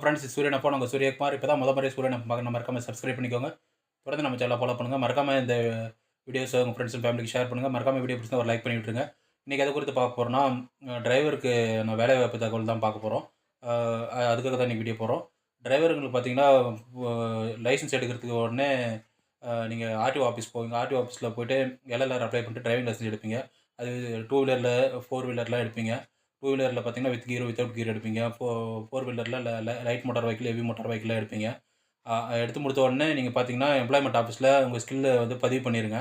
Friends சூரியன் அப்போ நாங்கள் சூரியகுமார் இப்போ தான் முத முறை சூரியன் பார்க்க மறக்காமல் சப்ஸ்கிரைப் பண்ணிக்கோங்க. தொடர்ந்து நம்ம சேனலை ஃபாலோ பண்ணுங்கள் மறக்காமல் இந்த வீடியோஸ் உங்கள் ஃப்ரெண்ட்ஸ் அண்ட் ஃபேமிலிக்கு ஷேர் பண்ணுங்கள் மறக்காமல் வீடியோ பிடிச்சி ஒரு லைக் பண்ணி விட்டுருங்க. இன்றைக்கி எதை குறித்து பார்க்க போகிறோம்னா டிரைவருக்கு நான் வேலை வாய்ப்பு தகவல் தான் பார்க்க போகிறோம் அதுக்காக தான் இன்றைக்கி வீடியோ போகிறோம் டிரைவருங்களுக்கு பார்த்தீங்கன்னா லைசன்ஸ் எடுக்கிறதுக்கு உடனே நீங்கள் ஆர்டிஓ ஆஃபீஸ் போவீங்க. ஆர்டிஓ ஆஃபீஸில் போயிட்டு எல்எல்ஆர் அப்ளை பண்ணிட்டு டிரைவிங் லைசன்ஸ் எடுப்பீங்க. அது டூ வீலரில் ஃபோர் வீலர்லாம் எடுப்பீங்க. டூ வீலரில் பார்த்தீங்கன்னா வித் கீர் வித்தவுட் கீர் எடுப்பீங்க ஃபோ ஃபோர் வீலரில் light motor vehicle heavy motor வெஹிக்கிளாக எடுப்பீங்க எடுத்து முடித்த உடனே நீங்கள் பார்த்தீங்கன்னா எம்ப்ளாய்மெண்ட் ஆஃபீஸில் உங்கள் ஸ்கில்லை வந்து பதிவு பண்ணிடுங்க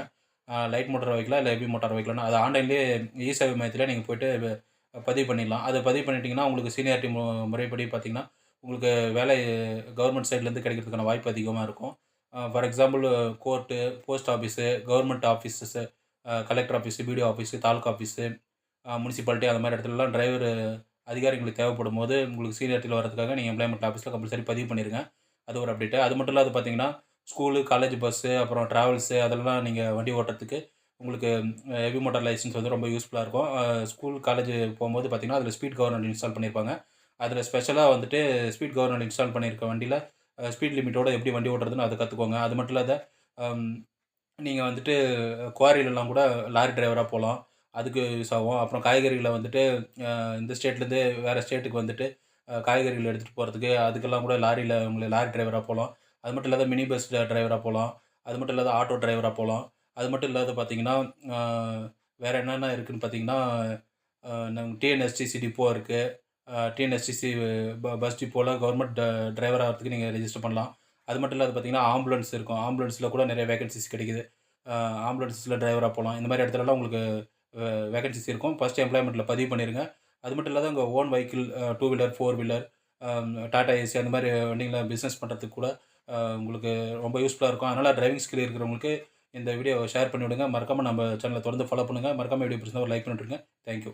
லைட் மோட்டார் வெஹிக்கிளா இல்லை ஹெவி மோட்டார் வெஹிக்கிள்னா அது ஆன்லைன்லேயே இ சேவை மையத்தில் நீங்கள் போய்ட்டு பதிவு பண்ணிடலாம். அதை பதிவு பண்ணிட்டீங்கன்னா உங்களுக்கு சீனியாரிட்டி முறைப்படி பார்த்தீங்கன்னா உங்களுக்கு வேலை கவர்மெண்ட் சைட்லேருந்து கிடைக்கிறதுக்கான வாய்ப்பு அதிகமாக இருக்கும். For example court post office government offices collector office BDO office taluka office municipality அந்த மாதிரி இடத்துலலாம் டிரைவர் அதிகாரிகளுக்கு தேவைப்படும் போது உங்களுக்கு சீனியரிட்டியில் வரதுக்காக நீங்கள் எம்ப்ளாய்மெண்ட் ஆஃபீஸில் கம்பல்சரி பதிவு பண்ணிடுங்க அது ஒரு அப்டேட்டு அது மட்டும் இல்லாத பார்த்தீங்கன்னா ஸ்கூலு காலேஜ் பஸ்ஸு அப்புறம் ட்ராவல்ஸு அதெல்லாம் நீங்கள் வண்டி ஓட்டுறதுக்கு உங்களுக்கு ஹெவி மோட்டார் லைசன்ஸ் வந்து ரொம்ப யூஸ்ஃபுல்லாக இருக்கும். ஸ்கூல் காலேஜ் போகும்போது பார்த்தீங்கன்னா அதில் ஸ்பீட் கவர்னர் இன்ஸ்டால் பண்ணியிருப்பாங்க அதில் ஸ்பெஷலாக வந்துட்டு ஸ்பீட் கவர்னர் இன்ஸ்டால் பண்ணியிருக்க வண்டியில் ஸ்பீட் லிமிட்டோட எப்படி வண்டி ஓட்டுறதுன்னு அதை கற்றுக்கோங்க அது மட்டும் இல்லாத நீங்கள் வந்துட்டு குவாரிலெலாம் கூட லாரி டிரைவராக போகலாம் அதுக்கு யூஸ் ஆகும் அப்புறம் காய்கறிகளை வந்துட்டு இந்த ஸ்டேட்லேருந்து வேறு ஸ்டேட்டுக்கு வந்துட்டு காய்கறிகள் எடுத்துகிட்டு போகிறதுக்கு அதுக்கெல்லாம் கூட லாரியில் உங்களை லாரி டிரைவராக போகலாம் அது மட்டும் இல்லாத மினி பஸ் டிரைவராக போகலாம் அது மட்டும் இல்லாத ஆட்டோ டிரைவராக போகலாம் அது மட்டும் இல்லாத பார்த்தீங்கன்னா வேறு என்னென்ன இருக்குதுன்னு பார்த்தீங்கன்னா நாங்கள் டிஎன்எஸ்டிசி டிப்போ இருக்குது டிஎன்எஸ்டிசி பஸ் டிப்போவில் கவர்மெண்ட் டிரைவர் ஆகிறதுக்கு நீங்கள் ரெஜிஸ்டர் பண்ணலாம். அது மட்டும் இல்லாத பார்த்தீங்கன்னா ஆம்புலன்ஸ் இருக்கும். ஆம்புலன்ஸில் கூட நிறைய வேகன்சிஸ் கிடைக்குது. ஆம்புலன்ஸில் டிரைவராக போகலாம் இந்த மாதிரி இடத்துலலாம் உங்களுக்கு வேகன்சிஸ் இருக்கும். ஃபஸ்ட் எம்ப்ளாய்மெண்ட்டில் பதிவு பண்ணிடுங்க அது மட்டும் இல்லாத உங்கள் own vehicle two wheeler four wheeler Tata AC அந்த மாதிரி வண்டிங்களை பிஸ்னஸ் பண்ணுறதுக்கு கூட உங்களுக்கு ரொம்ப யூஸ்ஃபுல்லாக இருக்கும். அதனால் டிரைவிங் ஸ்கில் இருக்கிறவங்களுக்கு இந்த வீடியோ ஷேர் பண்ணிவிடுங்க. மறக்காமல் நம்ம சேனலை தொடர்ந்து ஃபாலோ பண்ணுங்கள் மறக்காமல் வீடியோ பிடிச்சிருந்தா ஒரு லைக் பண்ணிட்டுருங்க. தேங்க்யூ